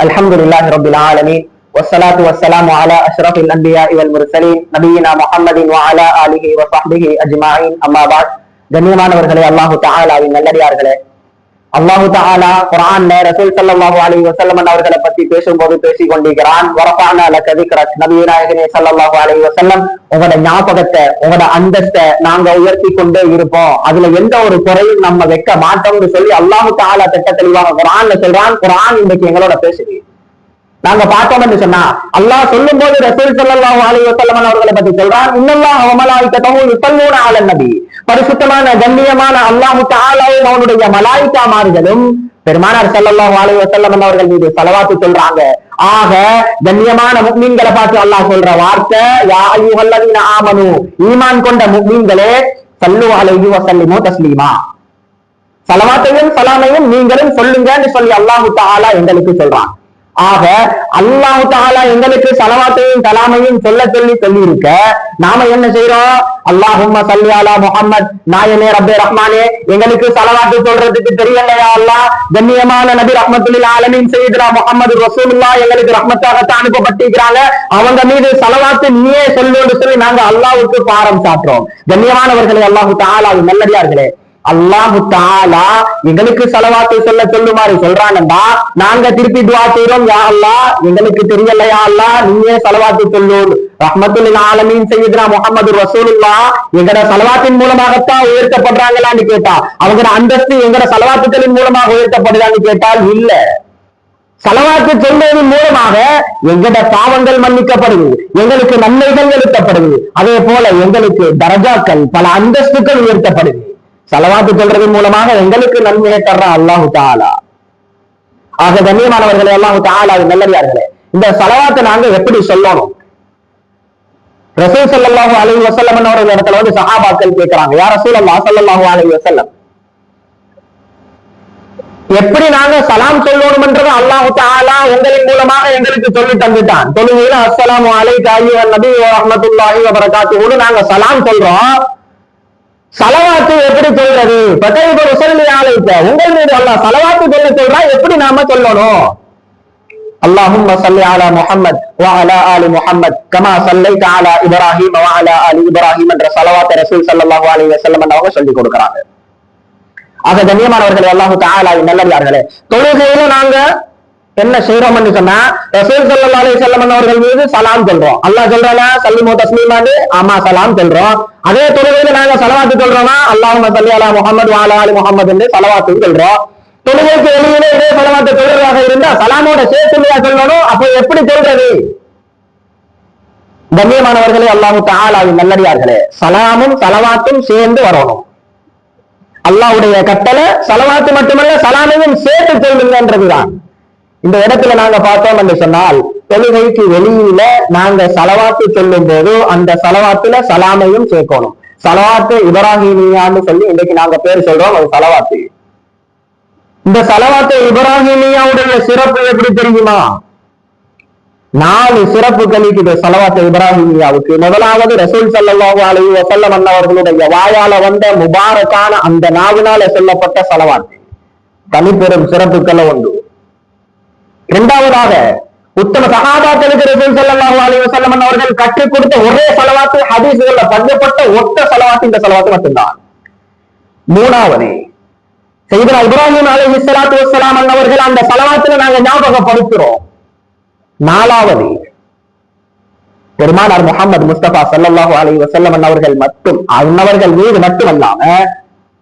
الحمد لله رب العالمين والصلاة والسلام على أشرف الأنبياء والمرسلين نبينا محمد وعلى آله وصحبه أجمعين أما بعد கண்ணியமானவர்களே அல்லாஹு தாலாவின் நல்லடியார்களே அல்லாஹு தாலா குரான்ல ரசூல் ஸல்லல்லாஹு அலி வஸல்லம் அவர்களை பத்தி பேசும்போது பேசிக் கொண்டிருக்கிறான் வரப்பான லக திக்ரக் நபியே நாயகனே ஸல்லல்லாஹு அலைஹி உங்களோட ஞாபகத்தை உங்களோட அந்தஸ்தை நாங்க உயர்த்தி கொண்டே இருப்போம். அதுல எந்த ஒரு குறையும் நம்ம வைக்க மாட்டோம்னு சொல்லி அல்லாஹு தாலா திட்ட தெளிவாக குரான்ல சொல்றான். குரான் இன்னைக்கு எங்களோட பேசுது. நாங்க பார்த்தோம்னு சொன்னா அல்லாஹ் சொல்லும் போது ரசூல் ஸல்லல்லாஹு அலி வஸல்லம் அவர்களை பத்தி சொல்றான் இன்னல்லாஹ் அவமலாய்க்கத்தவும் மலாயிகத்தஹு யுஸல்லூன நபி. பரிசுத்தமான கண்ணியமான அல்லாஹு தாலாவும் அவனுடைய மலாய்க்கா மாறுதலும் பெருமானார் செல்லல்லாம் வாழை வஸல்லம் அவர்கள் மீது செலவாத்து சொல்றாங்க. ஆக கண்ணியமான முக்மீன்களை பார்த்து அல்லாஹ் சொல்ற வார்த்தை யா அய்யுஹல்லதீன ஆமனு ஈமான் கொண்ட முக்மீன்களே சல்லு அலைஹி வசல்லிமோ தஸ்லீமா. சலவாத்தையும் சலாமையும் நீங்களும் சொல்லுங்கன்னு சொல்லி அல்லாஹு தாலா எங்களுக்கு சொல்றான். ஆக அல்லாஹு தாலா எங்களுக்கு சலவாத்தையும் கலாமையும் சொல்ல சொல்லி சொல்லி இருக்க நாம என்ன செய்யறோம் அல்லாஹும் சல்லியாலா முகமது நாயனே ரப்பே ரஹ்மானே எங்களுக்கு சலவாத்து சொல்றதுக்கு தெரியலையா அல்லாஹ்? கண்ணியமான நபி ரஹ்மத்துல்லில் ஆலமீன் செய்யுதுரா முகமது ரசூல்லா எங்களுக்கு ரஹ்மத்தாக அனுப்பப்பட்டிருக்கிறாங்க. அவங்க மீது சலவாத்து நீயே சொல்லுன்னு சொல்லி நாங்க அல்லாவுக்கு பாரம் சாட்டுறோம். கண்ணியமானவர்களே அல்லாஹு தாலாவின் நல்லடியார்களே. அல்லாஹு தாலா எங்களுக்கு செலவாத்து சொல்ல சொல்லுமாறு சொல்றாங்கடா நாங்க திருப்பி துவா செய்யறோம் யா அல்லா எங்களுக்கு தெரியலையா அல்லா நீயே செலவாத்து சொல்லு ரஹ்மத்துல் ஆலமீன் செய்யுதுனா முகமது ரசூலுல்லா எங்கட செலவாத்தின் மூலமாகத்தான் உயர்த்தப்படுறாங்களான்னு கேட்டா அவங்க அந்தஸ்து எங்கட செலவாத்துக்களின் மூலமாக உயர்த்தப்படுதான்னு கேட்டால் இல்ல. செலவாக்கு சொல்வதன் மூலமாக எங்கட பாவங்கள் மன்னிக்கப்படுது எங்களுக்கு நன்மைகள் எழுத்தப்படுது அதே போல எங்களுக்கு தரஜாக்கள் பல அந்தஸ்துக்கள் உயர்த்தப்படுது செலவாத்து சொல்றதன் மூலமாக எங்களுக்கு நன்மையை தர்ற அல்லாஹு தாலா ஆக கண்ணியமானவர்களே அல்லாஹு தாலா நல்லடியார்களே இந்த செலவாத்தை நாங்க எப்படி சொல்லணும்? ரசூல் சல்லாஹு அலி வசல்லம் அவர்கள் இடத்துல வந்து சஹாபாக்கள் கேட்கறாங்க யார் ரசூல் அல்லா சல்லாஹு அலி வசல்லம் எப்படி நாங்க சலாம் சொல்லணும்ன்றது அல்லாஹு தாலா எங்களின் மூலமாக எங்களுக்கு சொல்லி தந்துட்டான். தொழுகையில அஸ்லாம் அலை தாயி நபி வ ரஹ்மத்துல்லாஹி வ நாங்க சலாம் சொல்றோம். சலவாத்து எப்படி சொல்றது பத்தைப உசல்லி அலைக்க உங்கள் மீது அல்லாஹ் சலவாத்து சொல்ல சொல்றா எப்படி நாம சொல்லணும் اللهم صل على محمد وعلى آل محمد كما صليت على إبراهيم وعلى آل إبراهيم என்ற சலவாத்தை ரசூல் ஸல்லல்லாஹு அலைஹி வஸல்லம் அவங்க சொல்லி கொடுக்கறாங்க ஆக கண்ணியமானவர்களே அல்லாஹு தஆலா நல்லடியார்களே தொழுகையில நாங்க என்ன செய்யறோம்னு சொன்னா ரசூல் ஸல்லல்லாஹு அலைஹி வஸல்லம் அவர்கள் மீது சலாம் சொல்றோம். அல்லாஹ் சொல்றானா சல்லிமோ தஸ்லீமான்னு ஆமா சலாம் சொல்றோம். அதே தொழுகையில நாங்க சலவாத்து சொல்றோமா அல்லாஹ் ஸல்லி அலா முஹம்மது வ அலா ஆலி என்று சலவாத்து சொல்றோம். தொழுகைக்கு வெளியில இதே சலவாத்து தொழிலாக இருந்தா சலாமோட சேர்த்துலையா சொல்லணும்? அப்போ எப்படி சொல்றது கண்ணியமானவர்களே அல்லாஹு தஆலாவின் நல்லடியார்களே சலாமும் சலவாத்தும் சேர்ந்து வரணும். அல்லாஹ்வுடைய கட்டளை சலவாத்து மட்டுமல்ல சலாமையும் சேர்த்து சொல்லுங்கன்றதுதான். இந்த இடத்துல நாங்க பார்த்தோம் என்று சொன்னால் தொழுகைக்கு வெளியில நாங்க சலவாத்து சொல்லும் போது அந்த சலவாத்துல சலாமையும் சேர்க்கணும். சலவாத்து இப்ராஹிமியான்னு சொல்லி இன்னைக்கு நாங்க பேர் சொல்றோம் அது சலவாத்து. இந்த சலவாத்து இப்ராஹிமியாவுடைய சிறப்பு எப்படி தெரியுமா? நாலு சிறப்புகள் இருக்குது சலவாத்து இப்ராஹிமியாவுக்கு. முதலாவது ரசூல் ஸல்லல்லாஹு அலைஹி வஸல்லம் அவர்களுடைய வாயால வந்த முபாரக்கான அந்த நாவினால சொல்லப்பட்ட சலவாத்து. தனிப்பெரும் சிறப்புக்களை ஒன்று. இரண்டாவதாக உத்தம சகாபாக்களுக்கு ரசூல் ஸல்லல்லாஹு அலைஹி வஸல்லம் அவர்கள் கற்றுக் கொடுத்த ஒரே செலவாத்து ஹதீஸ்கள்ல பங்கப்பட்ட ஒத்த செலவாத்து இந்த செலவாத்து மட்டும்தான். மூணாவது செய்தனா இப்ராஹிம் அலி ஸலாத்து வசலாம் அவர்கள் அந்த செலவாத்துல நாங்க ஞாபகப்படுத்துறோம். நாலாவது பெருமானார் முகமது முஸ்தபா ஸல்லல்லாஹு அலி வஸல்லம் அவர்கள் மட்டும் அன்னவர்கள் மீது மட்டுமல்லாம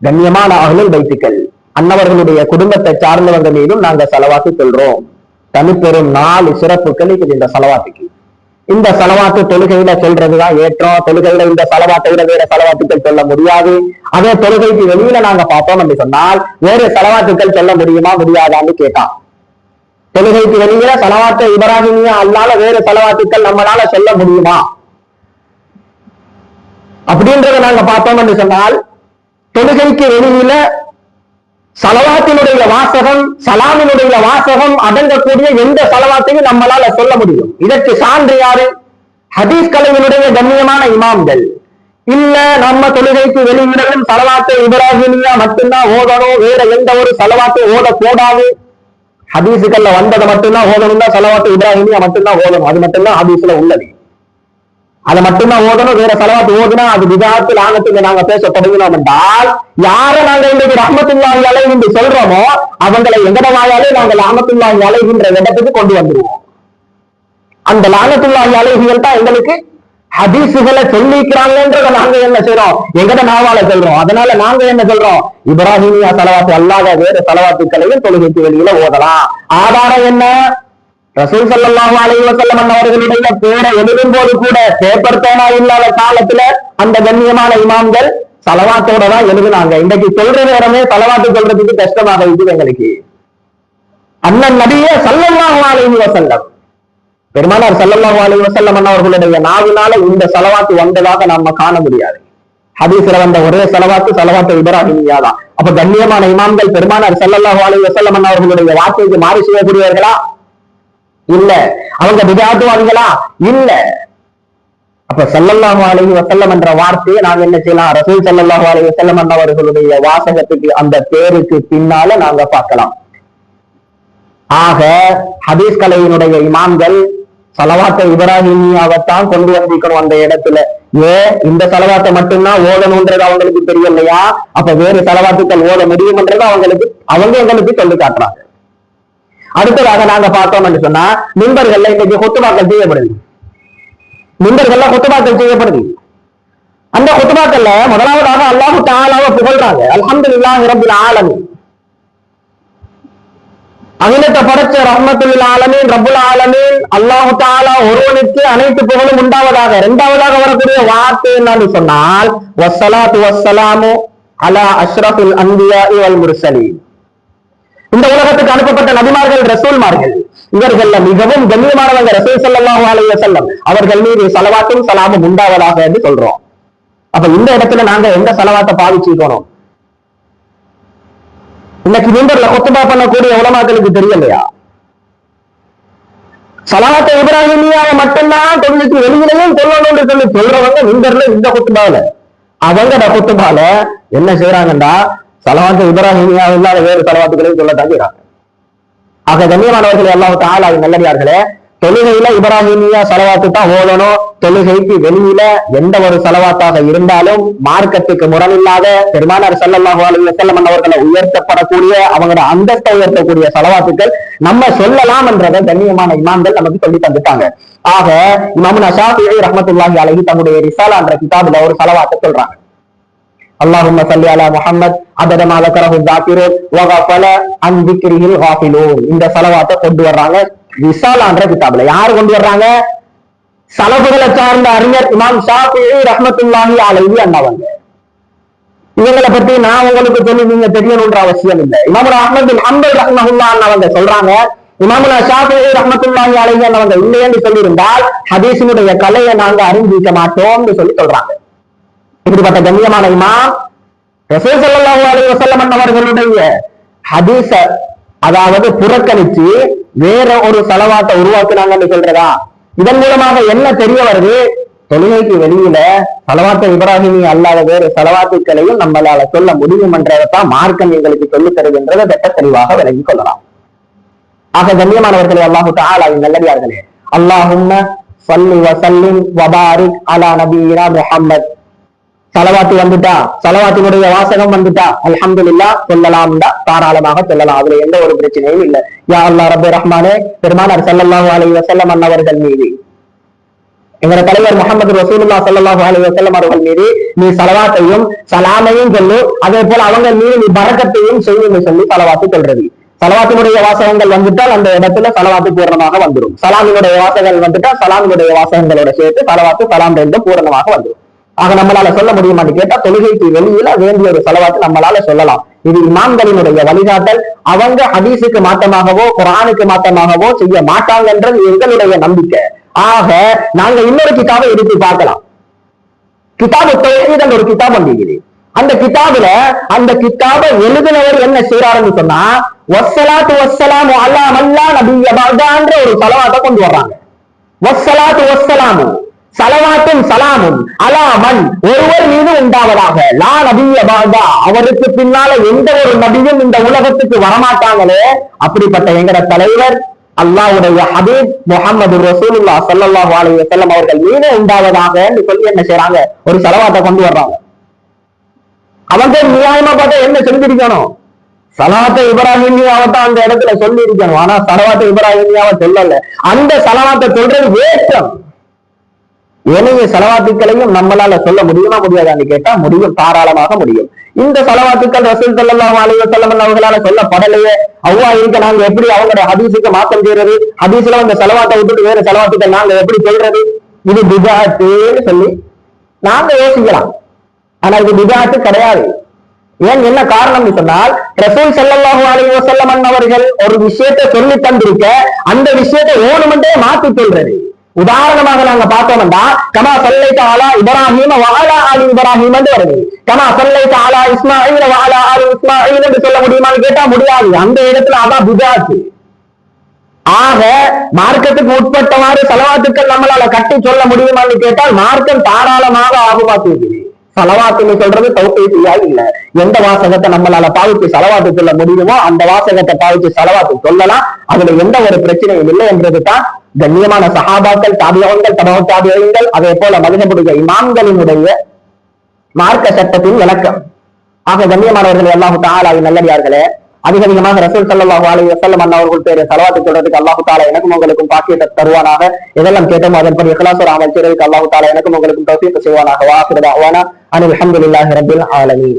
கண்ணியமான அகலில் வைத்துக்கள் அன்னவர்களுடைய குடும்பத்தை சார்ந்தவங்க மீதும் நாங்க செலவாத்து சொல்றோம். தனிப்பெரும் நாலு சிறப்புகள் இருக்குது இந்த செலவாத்துக்கு. இந்த செலவாத்து தொழுகையில சொல்றதுதான் ஏற்றம். தொழுகையில இந்த செலவாத்தை விட வேற செலவாத்துக்கள் சொல்ல முடியாது. அதே தொழுகைக்கு வெளியில நாங்க பார்த்தோம் அப்படி சொன்னால் வேறு செலவாத்துக்கள் சொல்ல முடியுமா முடியாதான்னு கேட்டான். தொழுகைக்கு வெளியில செலவாத்த இப்ராஹிமியா அல்லால வேறு செலவாத்துக்கள் நம்மளால சொல்ல முடியுமா? அப்படின்றத நாங்க பார்த்தோம் என்று சொன்னால் தொழுகைக்கு வெளியில சலவாத்தினுடைய வாசகம் சலாமினுடைய வாசகம் அடங்கக்கூடிய எந்த சலவாத்தையும் நம்மளால சொல்ல முடியும். இதற்கு சான்று யாரு? ஹதீஸ் கலையினுடைய கண்ணியமான இமாம்கள். இல்ல நம்ம தொழுகைக்கு வெளியிடலும் சலவாத்தை இப்ராஹிமியா மட்டும்தான் ஓதணும் வேற எந்த ஒரு சலவாத்தை ஓதக்கூடாது ஹதீஸுக்கள்ல வந்ததை மட்டும்தான் ஓதணும் தான் சலவாத்தை இப்ராஹிமியா மட்டும்தான் ஓதணும். அது மட்டும்தான் ஹதீஸ்ல உள்ளது. அதை மட்டும்தான் ஓதணும் வேற செலவாத்து ஓதுனா அது விதாத்து லாங்கத்துல நாங்க பேச தொடங்கினோம் என்றால் யார நாங்க இன்றைக்கு ரஹமத்துல்லாஹி அலைஹி என்று சொல்றோமோ அவங்களை எங்கட வாயாலே நாங்க லாமத்துல்லாஹி அலைஹின்ற இடத்துக்கு கொண்டு வந்துருவோம். அந்த லானத்துல்லாஹி அலைஹிகள் தான் எங்களுக்கு ஹதீசுகளை சொல்லிக்கிறாங்கன்றத நாங்க என்ன செய்றோம்? எங்கட நாவால சொல்றோம். அதனால நாங்க என்ன சொல்றோம்? இப்ராஹிமியா தலவாத்து அல்லாத வேறு தலவாத்துக்களையும் தொழுகைக்கு வெளியில ஓதலாம். ஆதாரம் என்ன? ரசூல் சல்லாஹு அலைஹி வஸல்லம் அவர்களுடைய பேரை எழுதும் போது கூட பேப்பர் பேனா இல்லாத காலத்துல அந்த கண்ணியமான இமாம்கள் சலவாத்தோட தான் எழுதுனாங்க. இன்னைக்கு சொல்ற நேரமே சலவாத்து சொல்றதுக்கு கஷ்டமாக இருக்குது எங்களுக்கு. அண்ணன் நபியே சல்லல்லாஹு அலைஹி வஸல்லம். பெருமானார் சல்லல்லாஹு அலைஹி வஸல்லம் அவர்களுடைய நாவினால இந்த சலவாத்து வந்ததாக நாம காண முடியாது. ஹதீஸ்ல வந்த ஒரே செலவாத்து செலவாத்து இப்ராஹிமியா தான் அப்ப கண்ணியமான இமாம்கள் பெருமானார் சல்லல்லாஹு அலைஹி வஸல்லம் அவர்களுடைய வார்த்தைக்கு மாறி செய்யக்கூடியவர்களா? இல்ல. அவங்க விதாத்துவாதிகளா இல்ல. அப்ப ஸல்லல்லாஹு அலைஹி வசல்லம் என்ற வார்த்தையை நாங்க என்ன செய்யலாம்? ரசூல் ஸல்லல்லாஹு அலைஹி வசல்லம் அவர்களுடைய வாசகத்துக்கு அந்த பேருக்கு பின்னால நாங்க பார்க்கலாம். ஆக ஹதீஸ் கலையினுடைய இமாம்கள் சலவாத்த இப்ராஹிமியாவைத்தான் கொண்டு வந்திருக்கணும் அந்த இடத்துல. ஏன் இந்த செலவாத்தை மட்டும்தான் ஓடணும்ன்றது அவங்களுக்கு தெரியலையா? அப்ப வேறு செலவாத்துக்கள் ஓட முடியும்ன்றது அவங்களுக்கு அவங்க எங்களுக்கு சொல்லி காட்டுறாங்க. அடுத்ததாக நாங்க பார்த்தோம் என்று சொன்னா மின்பர்கள்ல இன்னைக்கு கொத்துபாக்கள் செய்யப்படுது. மின்பர்கள்ல கொத்துபாக்கள் செய்யப்படுது. அந்த கொத்துபாக்கள்ல முதலாவதாக அல்லாஹு தாலாவை புகழ்றாங்க. அல்ஹம்துலில்லாஹி ரப்பில் ஆலமி அகிலத்தை படைச்ச ரஹ்மத்துல் ஆலமீன் ரபுல் ஆலமீன் அல்லாஹு தாலா ஒருவனுக்கு அனைத்து புகழும் உண்டாவதாக இரண்டாவதாக வரக்கூடிய வார்த்தை என்னன்னு சொன்னால் வசலாத்து வஸ்ஸலாமு அலா அஷ்ரஃபுல் அந்தியா இவல் முர்சலீன். இந்த உலகத்துக்கு அனுப்பப்பட்ட நபிமார்கள் ரசூல்மார்கள் இவர்கள் மிகவும் கண்ணியமானவங்க ரசூல் செல்லமாக அலைய செல்லம் அவர்கள் மீது செலவாட்டும் சலாமும் உண்டாவதாக என்று சொல்றோம். அப்ப இந்த இடத்துல நாங்க எந்த சலவாத்தை பாவிச்சிருக்கணும்? இன்னைக்கு மீண்டர்ல கொத்துபா பண்ணக்கூடிய உலமாக்களுக்கு தெரியலையா? சலாத்த இப்ராஹிமியாவை மட்டும்தான் தொழிலுக்கு வெளியிலையும் சொல்லணும்னு சொல்லி சொல்றவங்க மிம்பர்ல இந்த கொத்துபால அவங்க கொத்துபால என்ன செய்யறாங்கடா சலவாத்து இப்ராஹிமியா இல்லாத வேறு சலவாத்துக்களையும் சொல்ல தங்கிறாங்க ஆக கண்ணியமானவர்கள் அல்லாஹ் தாலா நல்லடியார்களே தொழுகையில இப்ராஹிமியா செலவாத்து தான் ஓதணும். தொழுகைக்கு வெளியில எந்த ஒரு செலவாத்தாக இருந்தாலும் மார்க்கத்துக்கு முரணில்லாத பெருமானார் ஸல்லல்லாஹு அலைஹி வஸல்லம் அவர்களை உயர்த்தப்படக்கூடிய அவங்களோட அந்தஸ்தை உயர்த்தக்கூடிய செலவாத்துக்கள் நம்ம சொல்லலாம் என்றதை கண்ணியமான இமாம்கள் நமக்கு சொல்லி தந்துட்டாங்க. ஆக இமாமுனா ஷாஃபிஈ ரஹமத்துல்லாஹி அழகி தன்னுடைய ரிசாலா என்ற கிதாபுல ஒரு செலவாத்தை சொல்றாங்க. اللهم صل على محمد عدد ما ذكره الذاكرون وغفل عن ذكره الغافلون இந்த செலவாத்தை கொண்டு வர்றாங்க ரிசாலான்ற கிதாபுல யாரு கொண்டு வர்றாங்க சலபுகளை சார்ந்த அறிஞர் இமாம் ஷாஃபி ரஹ்மத்துல்லாஹி அலைஹி அண்ணவங்க இவங்களை பத்தி நான் உங்களுக்கு சொல்லி நீங்க தெரியணும்ன்ற அவசியம் இல்லை இமாமுல் அஹ்மத் பின் ஹம்பல் ரஹ்மஹுல்லா அண்ணவங்க சொல்றாங்க இமாமுல் ஷாஃபி ரஹ்மத்துல்லாஹி அலைஹி அண்ணவங்க இல்லையென்று சொல்லியிருந்தால் ஹதீஸினுடைய கலையை நாங்க அறிந்திருக்க மாட்டோம்னு சொல்லி சொல்றாங்க இப்படிப்பட்ட கண்ணியமான இமாம் ரசூல் அவர்களுடைய ஹதீச அதாவது புறக்கணிச்சு வேற ஒரு செலவாட்டை உருவாக்குனாங்கன்னு சொல்றதா? இதன் மூலமாக என்ன தெரிய வருது? தொழுகைக்கு வெளியில செலவாத்த இப்ராஹிமி அல்லாத வேறு செலவாத்துக்களையும் நம்மளால சொல்ல முடியும் என்றதான் மார்க்கம் எங்களுக்கு சொல்லித் தருகின்றதை. வெட்ட தெளிவாக விளங்கிக் கொள்ளலாம். ஆக கண்ணியமானவர்களே அல்லாஹு தாலாவின் நல்லடியார்களே. அல்லாஹும் சல்லி வசல்லின் வபாரிக் அலா நபீனா முஹம்மத். சலவாத்து வந்துட்டா? சலவாத்தினுடைய வாசகம் வந்துட்டா? அல்ஹம்துலில்லா சொல்லலாம் தாராளமாக சொல்லலாம். அதுல எந்த ஒரு பிரச்சனையும் இல்ல. யா அல்லா ரபு ரஹ்மானே பெருமானார் ஸல்லல்லாஹு அலி வசல்லம் அன்னவர்கள் மீது. எங்க தலைவர் முகமது ரசூலுல்லா ஸல்லல்லாஹு அலி வசல்லம் அவர்கள் மீது நீ சலவாத்தையும் சலாமையும் சொல்லு. அதே போல அவங்க மீது நீ பரக்கத்தையும் செய்யுன்னு சொல்லி சலவாத்து சொல்றது. சலவாத்தினுடைய வாசகங்கள் வந்துட்டால் அந்த இடத்துல சலவாத்து பூரணமாக வந்துடும் சலாமினுடைய வாசகங்கள் வந்துட்டா சலாமினுடைய வாசகங்களோட சேர்த்து சலவாத்து சலாம் ரெண்டும் பூரணமாக வந்துடும் ஆக நம்மளால சொல்ல முடியுமான்னு கேட்டா தொழுகைக்கு வெளியில வேண்டிய ஒரு செலவாத்து நம்மளால சொல்லலாம். இது இமாம்களினுடைய வழிகாட்டல். அவங்க ஹதீஸுக்கு மாற்றமாகவோ குரானுக்கு மாற்றமாகவோ செய்ய மாட்டாங்கன்றது எங்களுடைய நம்பிக்கை. ஆக நாங்க இன்னொரு கிதாபை எடுத்து பார்க்கலாம். கிதாபு தொழில் ஒரு கிதாப் வந்திருக்குது. அந்த கிதாபுல அந்த கிதாபை எழுதினவர் என்ன செய்யறாருன்னு சொன்னா வஸ்ஸலாத்து வஸ்ஸலாமு அலா மல்லா நபிய ஒரு சலவாத்தை கொண்டு வர்றாங்க. வசலாத்து வஸ்ஸலாமு. சலவாத்தும் சலாமும் அலாமன் ஒருவர் மீது உண்டாவதாக. லா நபிய பாதா அவருக்கு பின்னால எந்த ஒரு நபியும் இந்த உலகத்துக்கு வரமாட்டாங்களே? அப்படிப்பட்ட எங்கட தலைவர் அல்லாவுடைய ஹபீப் முகமது ரசூலுல்லா ஸல்லல்லாஹு அலைய செல்லம் அவர்கள் மீது உண்டாவதாக சொல்லி என்ன செய்றாங்க? ஒரு செலவாத்தை கொண்டு வர்றாங்க. அவங்க நியாயமா பார்த்தா என்ன சொல்லியிருக்கணும்? சலவாத்த இப்ராஹிமியாவை தான் அந்த இடத்துல சொல்லி இருக்கணும் ஆனா சலவாத்த இப்ராஹிமியாவை சொல்லல. அந்த சலவாத்தை சொல்றது வேற்றம் ஏனைய செலவாத்துக்களையும் நம்மளால சொல்ல முடியுமா முடியாதான்னு கேட்டா முடியும் தாராளமாக முடியும். இந்த செலவாத்துக்கள் ரசூல் ஸல்லல்லாஹு அலைஹி செல்லமன் அவர்களால சொல்லப்படலையே. அவ்வா இருக்க நாங்க எப்படி அவங்களோட ஹதீஸுக்கு மாற்றம் செய்யறது? ஹதீஸ்ல அந்த செலவாத்தை விட்டுட்டு வேற செலவாத்துக்கள் நாங்க எப்படி சொல்றது? இது பிதாத்துன்னு சொல்லி நாங்க யோசிக்கலாம். ஆனா இது பிதாத்து கிடையாது. ஏன் என்ன காரணம் சொன்னால் ரசூல் செல்லல்லாஹு அலைஹி செல்லமன் அவர்கள் ஒரு விஷயத்தை சொல்லி தந்திருக்க அந்த விஷயத்தை ஓணுமெண்டே மாத்தி சொல்றது உதாரணமாக நாங்க பார்த்தோம்னா கமா சல்லை ஆலா இப்ராஹிம வாலா ஆலி இப்ராஹிம் என்று வருது. கமா சல்லை ஆலா இஸ்மாயில் வாலா ஆலி இஸ்மாயில் என்று சொல்ல முடியுமான்னு கேட்டா முடியாது. அந்த இடத்துல அதான் புதாச்சு ஆக மார்க்கத்துக்கு உட்பட்டவாறு செலவாத்துக்கள் நம்மளால கட்டி சொல்ல முடியுமான்னு கேட்டால் மார்க்கம் தாராளமாக ஆகுமாக்குது செலவாத்துன்னு சொல்றது தௌப்பீசியா இல்ல. எந்த வாசகத்தை நம்மளால பாவித்து செலவாத்து சொல்ல முடியுமோ அந்த வாசகத்தை பாவித்து செலவாத்து சொல்லலாம். அதுல எந்த ஒரு பிரச்சனையும் இல்லை என்றது தான் கண்ணியமான சகாபாக்கள் தாபியவன்கள் தபவ தாபியங்கள் அதே போல மதுகபுடைய இமாம்களினுடைய மார்க்க சட்டத்தின் விளக்கம். ஆக கண்ணியமானவர்கள் எல்லாம் தாலா நல்லடியார்களே அதிக அதிகமாக ரசூல் சல்லாஹு அலி வசல்லம் அண்ணவர்கள் பேர் செலவாத்து சொல்றதுக்கு அல்லாஹு தாலா எனக்கும் உங்களுக்கும் பாக்கியத்தை தருவானாக. இதெல்லாம் கேட்டோம் அதன்படி இஹ்லாசுர் அமல் செய்வதற்கு அல்லாஹு தாலா எனக்கும் உங்களுக்கும் தௌசிப்பு செய்வானாக. வாசிரதாவானா அனில் அஹமதுல்லாஹி ரபில் ஆலமி